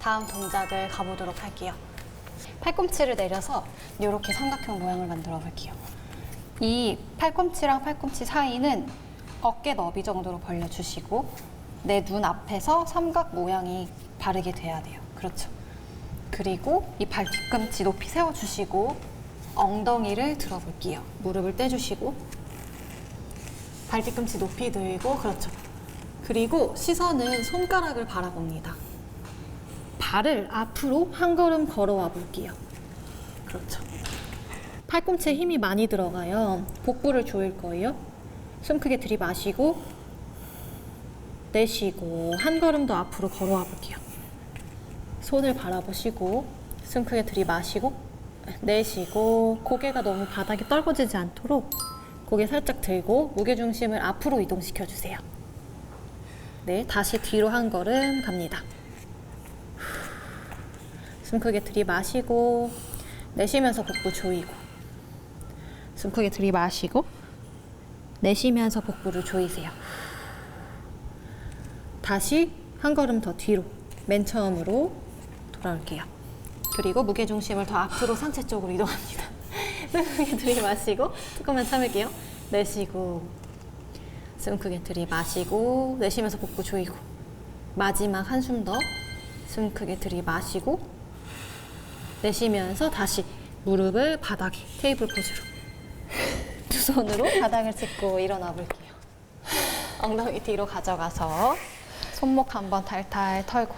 다음 동작을 가보도록 할게요. 팔꿈치를 내려서 이렇게 삼각형 모양을 만들어 볼게요. 이 팔꿈치랑 팔꿈치 사이는 어깨 너비 정도로 벌려주시고 내 눈 앞에서 삼각 모양이 바르게 돼야 돼요. 그렇죠. 그리고 이 발 뒤꿈치 높이 세워주시고 엉덩이를 들어볼게요. 무릎을 떼주시고 발 뒤꿈치 높이 들고 그렇죠. 그리고 시선은 손가락을 바라봅니다. 발을 앞으로 한 걸음 걸어와 볼게요. 그렇죠. 팔꿈치에 힘이 많이 들어가요. 복부를 조일 거예요. 숨 크게 들이마시고 내쉬고 한 걸음 더 앞으로 걸어와 볼게요. 손을 바라보시고 숨 크게 들이마시고 내쉬고 고개가 너무 바닥에 떨궈지지 않도록 고개 살짝 들고 무게 중심을 앞으로 이동시켜 주세요. 네, 다시 뒤로 한 걸음 갑니다. 숨 크게 들이마시고 내쉬면서 복부 조이고 숨 크게 들이마시고 내쉬면서 복부를 조이세요. 다시 한 걸음 더 뒤로 맨 처음으로 돌아올게요. 그리고 무게 중심을 더 앞으로 상체 쪽으로 이동합니다. 숨 크게 들이마시고 조금만 참을게요. 내쉬고 숨 크게 들이마시고 내쉬면서 복부 조이고 마지막 한숨 더 숨 크게 들이마시고 내쉬면서 다시 무릎을 바닥에 테이블 포즈로 두 손으로 바닥을 짚고 일어나 볼게요. 엉덩이 뒤로 가져가서 손목 한번 탈탈 털고